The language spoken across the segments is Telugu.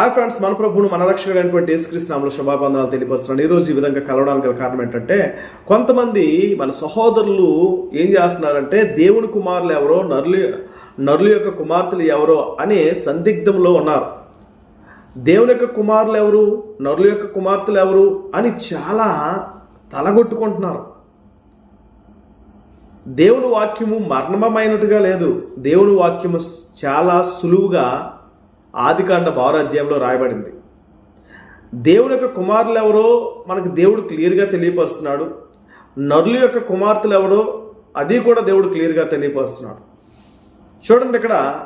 హాయ్ ఫ్రెండ్స్ మన ప్రభువును మన రక్షకుడైనటువంటి యేసుక్రీస్తునామలో శుభాబంధనాలు తెలియపరుస్తున్నాను. ఈరోజు ఈ విధంగా కలవడానికి గల కారణం ఏంటంటే కొంతమంది మన సహోదరులు ఏం చేస్తున్నారంటే దేవుని కుమారులు ఎవరో నరులు నరులు యొక్క కుమార్తెలు ఎవరో అనే సందిగ్ధంలో ఉన్నారు. దేవుని యొక్క కుమారులు ఎవరు నరుల యొక్క కుమార్తెలు ఎవరు అని చాలా తలగొట్టుకుంటున్నారు. దేవుని వాక్యము మర్మమైనట్టుగా లేదు. దేవుని వాక్యము చాలా సులువుగా ఆదికాండ అధ్యాయంలో రాయబడింది. దేవుని యొక్క కుమారులు ఎవరో మనకు దేవుడు క్లియర్గా తెలియపరుస్తున్నాడు. నరుల యొక్క కుమార్తెలు ఎవరో అది కూడా దేవుడు క్లియర్గా తెలియపరుస్తున్నాడు. చూడండి ఇక్కడ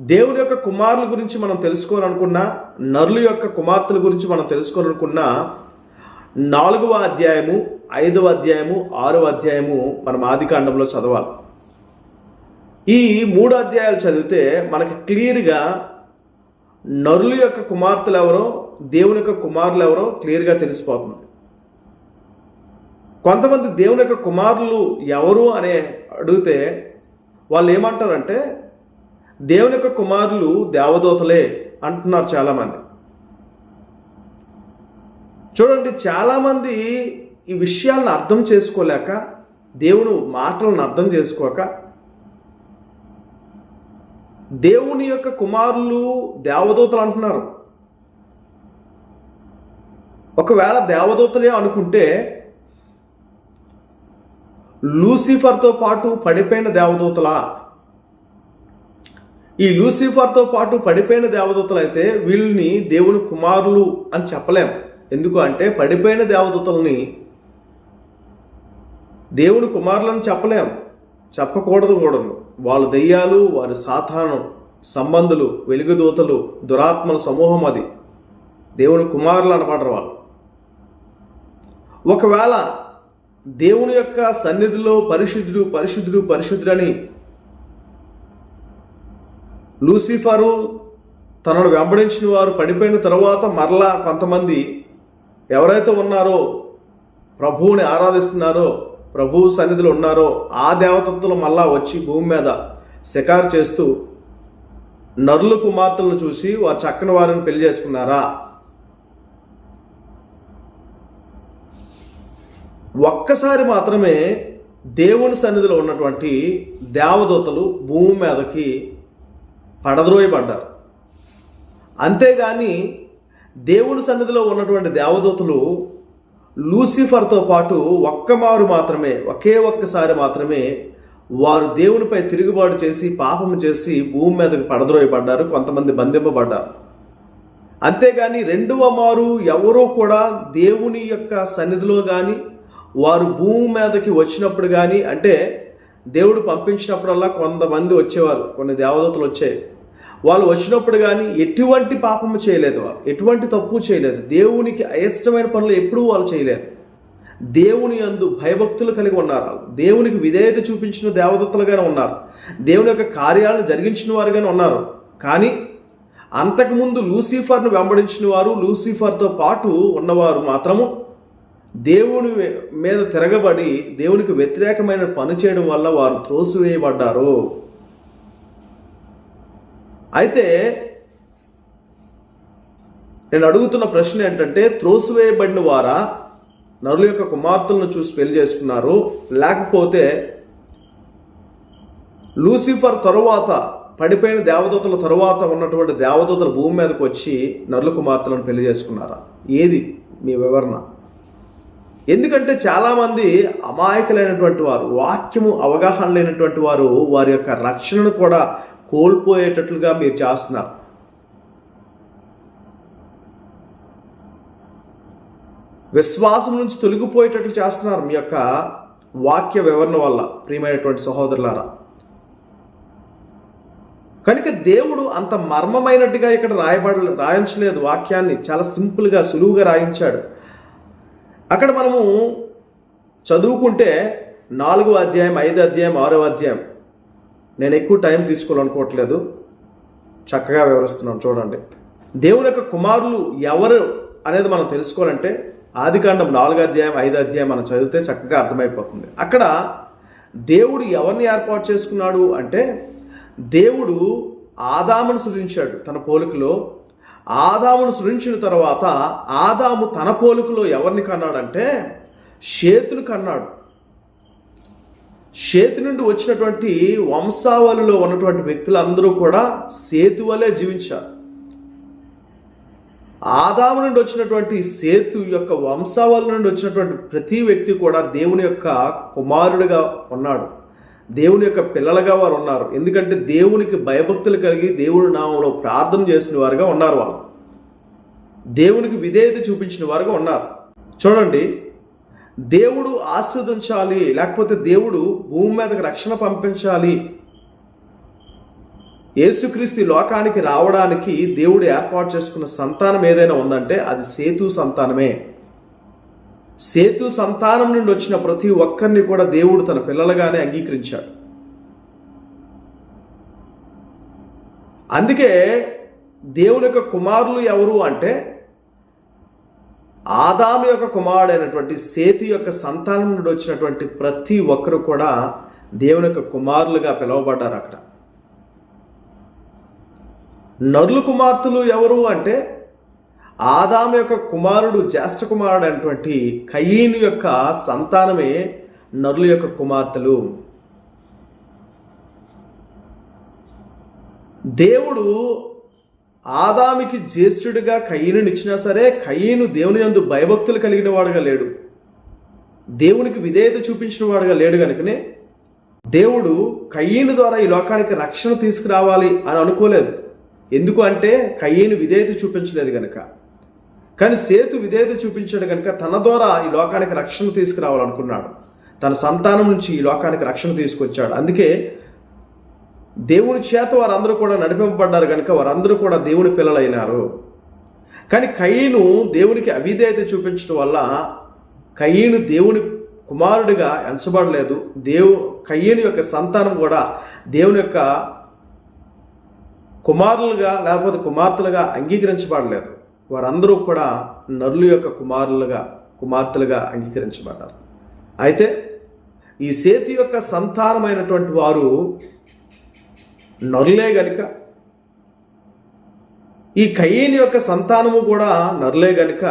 దేవుని యొక్క కుమారుల గురించి మనం తెలుసుకోవాలనుకున్నా నరుల యొక్క కుమార్తెల గురించి మనం తెలుసుకోవాలనుకున్నా నాలుగవ అధ్యాయము ఐదవ అధ్యాయము ఆరవ అధ్యాయము మనం ఆదికాండంలో చదవాలి. ఈ మూడు అధ్యాయాలు చదివితే మనకి క్లియర్గా నరుల యొక్క కుమార్తెలు ఎవరో దేవుని యొక్క కుమారులు ఎవరో క్లియర్గా తెలిసిపోతుంది. కొంతమంది దేవుని యొక్క కుమారులు ఎవరు అనే అడిగితే వాళ్ళు ఏమంటారంటే దేవుని యొక్క కుమారులు దేవదూతలే అంటున్నారు చాలామంది. చూడండి చాలామంది ఈ విషయాలను అర్థం చేసుకోలేక దేవుని మాటలను అర్థం చేసుకోక దేవుని యొక్క కుమారులు దేవదూతలు అంటున్నారు. ఒకవేళ దేవదూతలే అనుకుంటే లూసిఫర్తో పాటు పడిపోయిన దేవదూతలా? ఈ లూసిఫర్తో పాటు పడిపోయిన దేవదూతలు అయితే వీళ్ళని దేవుని కుమారులు అని చెప్పలేం. ఎందుకు అంటే పడిపోయిన దేవదూతల్ని దేవుని కుమారులను చెప్పలేం. చెప్పకూడదు కూడదు వాళ్ళ దెయ్యాలు వారి సాతాను సంబంధులు వెలుగుదూతలు దురాత్మల సమూహం అది. దేవుని కుమారులు అనపడరు వాళ్ళు. ఒకవేళ దేవుని యొక్క సన్నిధిలో పరిశుద్ధుడు పరిశుద్ధుడు పరిశుద్ధుడని లూసిఫరు తనను వెంబడించిన వారు పడిపోయిన తర్వాత మరలా కొంతమంది ఎవరైతే ఉన్నారో ప్రభువుని ఆరాధిస్తున్నారో ప్రభువు సన్నిధిలో ఉన్నారో ఆ దేవతత్తులు మళ్ళా వచ్చి భూమి మీద శికారు చేస్తూ నరుల కుమార్తెలను చూసి వారు చక్కని వారిని పెళ్ళి చేసుకున్నారా? ఒక్కసారి మాత్రమే దేవుని సన్నిధిలో ఉన్నటువంటి దేవదూతలు భూమి మీదకి పడద్రోయబడ్డారు. అంతేగాని దేవుని సన్నిధిలో ఉన్నటువంటి దేవదూతలు లూసిఫర్తో పాటు ఒక్కమారు మాత్రమే ఒకే ఒక్కసారి మాత్రమే వారు దేవునిపై తిరుగుబాటు చేసి పాపము చేసి భూమి మీదకి పడద్రోయబడ్డారు కొంతమంది బంధింపబడ్డారు. అంతేగాని రెండవ మారు ఎవరో కూడా దేవుని యొక్క సన్నిధిలో కానీ వారు భూమి మీదకి వచ్చినప్పుడు కానీ అంటే దేవుడు పంపించినప్పుడల్లా కొంతమంది వచ్చేవారు కొన్ని దేవదూతలు వచ్చాయి. వాళ్ళు వచ్చినప్పుడు కానీ ఎటువంటి పాపము చేయలేదు వాళ్ళు. ఎటువంటి తప్పు చేయలేదు. దేవునికి అయిష్టమైన పనులు ఎప్పుడూ వాళ్ళు చేయలేదు. దేవుని అందు భయభక్తులు కలిగి ఉన్నారు దేవునికి విధేయత చూపించిన దేవదత్తులుగానే ఉన్నారు. దేవుని యొక్క కార్యాలను జరిగించిన వారుగానే ఉన్నారు. కానీ అంతకుముందు లూసిఫర్ను వెంబడించిన వారు లూసిఫర్తో పాటు ఉన్నవారు మాత్రము దేవుని మీద తిరగబడి దేవునికి వ్యతిరేకమైన పని చేయడం వల్ల వారు త్రోసివేయబడ్డారు. అయితే నేను అడుగుతున్న ప్రశ్న ఏంటంటే త్రోసివేయబడిన వారా? నరుల యొక్క కుమార్తెలను చూసి పెళ్ళి చేసుకున్నారు. లేకపోతే లూసిఫర్ తరువాత పడిపోయిన దేవదూతల తరువాత ఉన్నటువంటి దేవదూతల భూమి మీదకి వచ్చి నరుల కుమార్తెలను పెళ్ళి చేసుకున్నారా? ఏది మీ వివరణ? ఎందుకంటే చాలామంది అమాయకులైనటువంటి వారు వాక్యము అవగాహన లేనటువంటి వారు వారి యొక్క రక్షణను కూడా కోల్పోయేటట్లుగా మీరు చేస్తున్నారు. విశ్వాసం నుంచి తొలగిపోయేటట్లు చేస్తున్నారు మీ యొక్క వాక్య వివరణ వల్ల ప్రియమైనటువంటి సహోదరులారా. కనుక దేవుడు అంత మర్మమైనట్టుగా ఇక్కడ రాయబడ రాయించలేదు వాక్యాన్ని. చాలా సింపుల్గా సులువుగా రాయించాడు. అక్కడ మనము చదువుకుంటే నాలుగో అధ్యాయం ఐదో అధ్యాయం ఆరో అధ్యాయం నేను ఎక్కువ టైం తీసుకోవాలనుకోవట్లేదు. చక్కగా వివరిస్తున్నాను చూడండి. దేవుని యొక్క కుమారులు ఎవరు అనేది మనం తెలుసుకోవాలంటే ఆదికాండం నాలుగో అధ్యాయం ఐదో అధ్యాయం మనం చదివితే చక్కగా అర్థమైపోతుంది. అక్కడ దేవుడు ఎవరిని ఏర్పాటు చేసుకున్నాడు అంటే దేవుడు ఆదామును సృజించాడు తన పోలికలో. ఆదామును సృజించిన తర్వాత ఆదాము తన పోలికలో ఎవరిని కన్నాడంటే షేతును కన్నాడు. చేతి నుండి వచ్చినటువంటి వంశావళిలో ఉన్నటువంటి వ్యక్తులందరూ కూడా సేతు వలె జీవించారు. ఆదాము నుండి వచ్చినటువంటి సేతు యొక్క వంశావళి నుండి వచ్చినటువంటి ప్రతి వ్యక్తి కూడా దేవుని యొక్క కుమారుడిగా ఉన్నాడు. దేవుని యొక్క పిల్లలుగా వారు ఉన్నారు. ఎందుకంటే దేవునికి భయభక్తులు కలిగి దేవుని నామంలో ప్రార్థన చేసిన వారుగా ఉన్నారు వాళ్ళు. దేవునికి విధేయత చూపించిన వారుగా ఉన్నారు. చూడండి దేవుడు ఆస్వాదించాలి లేకపోతే దేవుడు భూమి మీదకి రక్షణ పంపించాలి. యేసుక్రీస్తు లోకానికి రావడానికి దేవుడు ఏర్పాటు చేసుకున్న సంతానం ఏదైనా ఉందంటే అది సేతు సంతానమే. సేతు సంతానం నుండి వచ్చిన ప్రతి ఒక్కరిని కూడా దేవుడు తన పిల్లలుగానే అంగీకరించాడు. అందుకే దేవుని యొక్క కుమారులు ఎవరు అంటే ఆదాము యొక్క కుమారుడైనటువంటి సేతు యొక్క సంతానం నుండి వచ్చినటువంటి ప్రతి ఒక్కరు కూడా దేవుని యొక్క కుమారులుగా పిలువబడ్డారు అక్కడ. నరులు కుమార్తెలు ఎవరు అంటే ఆదాము యొక్క కుమారుడు జ్యేష్ఠ కుమారుడు అయినటువంటి కయీను యొక్క సంతానమే నరుల యొక్క కుమార్తెలు. దేవుడు ఆదామికి జ్యేష్ఠుడిగా కయ్యనునిచ్చినా సరే కయ్యను దేవుని యందు భయభక్తులు కలిగిన వాడుగా లేడు. దేవునికి విధేయత చూపించిన వాడుగా లేడు కనుకనే దేవుడు కయ్యను ద్వారా ఈ లోకానికి రక్షణ తీసుకురావాలి అని అనుకోలేదు. ఎందుకు అంటే కయ్యను విధేయత చూపించలేదు గనక. కానీ సేతు విధేయత చూపించాడు కనుక తన ద్వారా ఈ లోకానికి రక్షణ తీసుకురావాలనుకున్నాడు. తన సంతానం నుంచి ఈ లోకానికి రక్షణ తీసుకొచ్చాడు. అందుకే దేవుని చేత వారందరూ కూడా నడిపింపబడ్డారు కనుక వారందరూ కూడా దేవుని పిల్లలైనారు. కానీ కయ్యను దేవునికి అవిధేయత చూపించడం వల్ల కయ్యను దేవుని కుమారుడిగా ఎంచబడలేదు. దేవు కయ్యను యొక్క సంతానం కూడా దేవుని యొక్క కుమారులుగా లేకపోతే కుమార్తెలుగా అంగీకరించబడలేదు. వారందరూ కూడా నరుల యొక్క కుమారులుగా కుమార్తెలుగా అంగీకరించబడ్డారు. అయితే ఈ సేతు యొక్క సంతానమైనటువంటి వారు నరులే గనుక. ఈ కయ్యేని యొక్క సంతానము కూడా నరులే గనుక.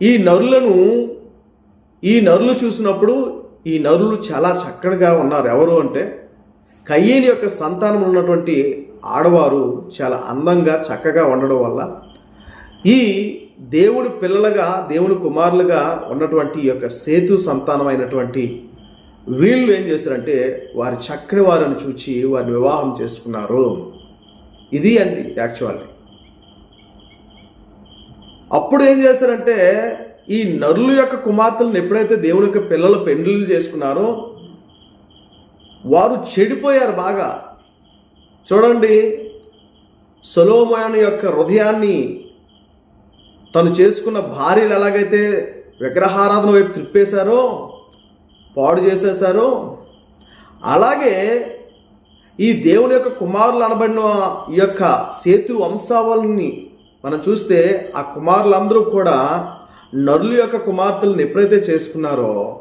ఈ నరులను ఈ నరులు చూసినప్పుడు ఈ నరులు చాలా చక్కగా ఉన్నారు. ఎవరు అంటే కయ్యేని యొక్క సంతానం ఉన్నటువంటి ఆడవారు చాలా అందంగా చక్కగా ఉండడం వల్ల ఈ దేవుడి పిల్లలుగా దేవుని కుమారులుగా ఉన్నటువంటి ఈ యొక్క సేతు సంతానమైనటువంటి వీళ్ళు ఏం చేశారంటే వారి చక్కని వారిని చూచి వారిని వివాహం చేసుకున్నారు. ఇది అండి యాక్చువల్లీ అప్పుడు ఏం చేశారంటే ఈ నరులు యొక్క కుమార్తెలను ఎప్పుడైతే దేవుని యొక్క పిల్లలు పెండ్లు చేసుకున్నారో వారు చెడిపోయారు బాగా. చూడండి సొలోమోను యొక్క హృదయాన్ని తను చేసుకున్న భార్యలు ఎలాగైతే విగ్రహారాధన వైపు త్రిప్పేశారో పాడు చేసేశారో? అలాగే ఈ దేవుని యొక్క కుమారులు అనబడిన ఈ యొక్క సేతు వంశావళిని మనం చూస్తే ఆ కుమారులందరూ కూడా నరులు యొక్క కుమార్తెలను ఎప్పుడైతే చేసుకున్నారో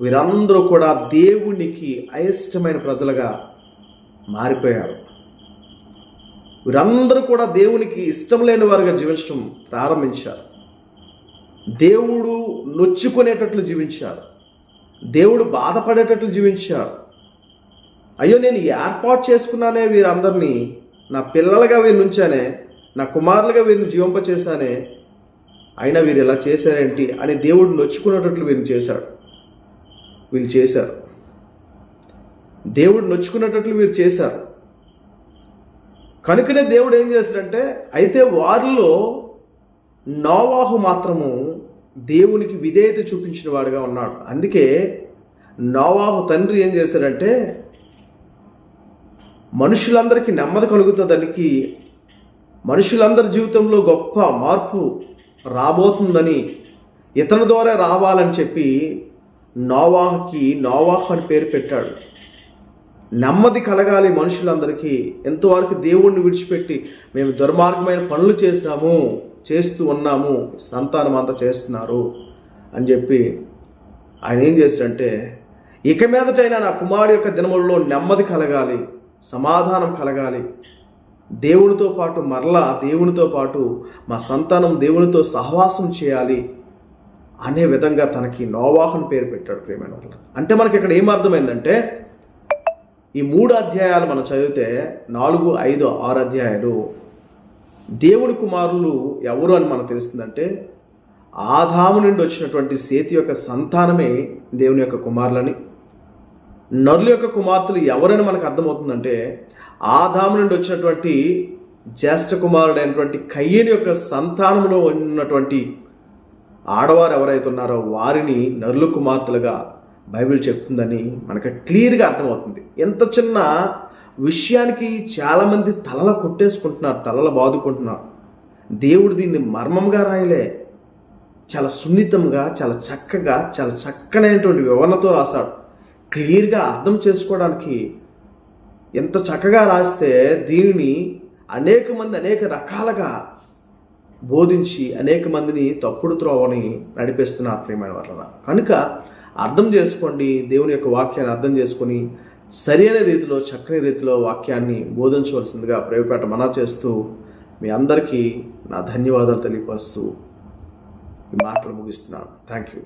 వీరందరూ కూడా దేవునికి అయిష్టమైన ప్రజలుగా మారిపోయారు. వీరందరూ కూడా దేవునికి ఇష్టం లేని వారుగా జీవించడం ప్రారంభించారు. దేవుడు నొచ్చుకునేటట్లు జీవించారు. దేవుడు బాధపడేటట్లు జీవించారు అయ్యో నేను ఏర్పాటు చేసుకున్నానే వీరందరినీ నా పిల్లలుగా వీరిని ఉంచానే నా కుమారులుగా వీరిని జీవింపచేశానే అయినా వీరు ఇలా చేశారేంటి అని దేవుడు నొచ్చుకునేటట్లు వీరిని చేశాడు వీళ్ళు చేశారు. దేవుడు నొచ్చుకునేటట్లు వీరు చేశారు. కనుకనే దేవుడు ఏం చేశాడంటే అయితే వారిలో నోవాహు మాత్రము దేవునికి విధేయత చూపించిన వాడుగా ఉన్నాడు. అందుకే నోవాహు తండ్రి ఏం చేశాడంటే మనుషులందరికీ నెమ్మది కలుగుతుందానికి మనుషులందరి జీవితంలో గొప్ప మార్పు రాబోతుందని ఇతని ద్వారా రావాలని చెప్పి నోవాహుకి నోవాహు అని పేరు పెట్టాడు. నెమ్మది కలగాలి మనుషులందరికీ. ఎంతవరకు దేవుణ్ణి విడిచిపెట్టి మేము దుర్మార్గమైన పనులు చేశాము. చేస్తూ ఉన్నాము సంతానం అంతా చేస్తున్నారు అని చెప్పి ఆయన ఏం చేశాడంటే ఇక మీదటైనా నా కుమారుడు యొక్క దినములలో నెమ్మది కలగాలి సమాధానం కలగాలి. దేవునితో పాటు మరలా దేవునితో పాటు మా సంతానం దేవునితో సహవాసం చేయాలి అనే విధంగా తనకి నోవాహన్ పేరు పెట్టాడు ప్రేమైన అంటే మనకి ఇక్కడ ఏం అర్థమైందంటే ఈ మూడు అధ్యాయాలు మనం చదివితే నాలుగు ఐదు ఆరు అధ్యాయాలు దేవుని కుమారులు ఎవరు అని మనకు తెలుస్తుందంటే ఆదాము నుండి వచ్చినటువంటి సేతి యొక్క సంతానమే దేవుని యొక్క కుమారులని. నరుల యొక్క కుమార్తెలు ఎవరని మనకు అర్థమవుతుందంటే ఆదాము నుండి వచ్చినటువంటి జ్యేష్ఠ కుమారుడైనటువంటి కయ్యని యొక్క సంతానంలో ఉన్నటువంటి ఆడవారు ఎవరైతే ఉన్నారో వారిని నరుల కుమార్తెలుగా బైబిల్ చెప్తుందని మనకు క్లియర్గా అర్థమవుతుంది. ఎంత చిన్న విషయానికి చాలామంది తలల కొట్టేసుకుంటున్నారు తలల బాదుకుంటున్నారు. దేవుడు దీన్ని మర్మంగా రాయలే. చాలా సున్నితంగా చాలా చక్కగా చాలా చక్కనైనటువంటి వివరణతో రాశాడు. క్లియర్గా అర్థం చేసుకోవడానికి ఎంత చక్కగా రాస్తే దీనిని అనేక మంది అనేక రకాలుగా బోధించి అనేక మందిని తప్పుడు త్రోవని నడిపిస్తున్నారు ప్రియమైన వాళ్ళ కనుక అర్థం చేసుకోండి దేవుని యొక్క వాక్యాన్ని అర్థం చేసుకొని సరైన రీతిలో చక్కని రీతిలో వాక్యాన్ని బోధించవలసిందిగా ప్రేమపేట మనా చేస్తూ మీ అందరికీ నా ధన్యవాదాలు తెలియపరుస్తూ ఈ మాటలు ముగిస్తున్నాను. Thank you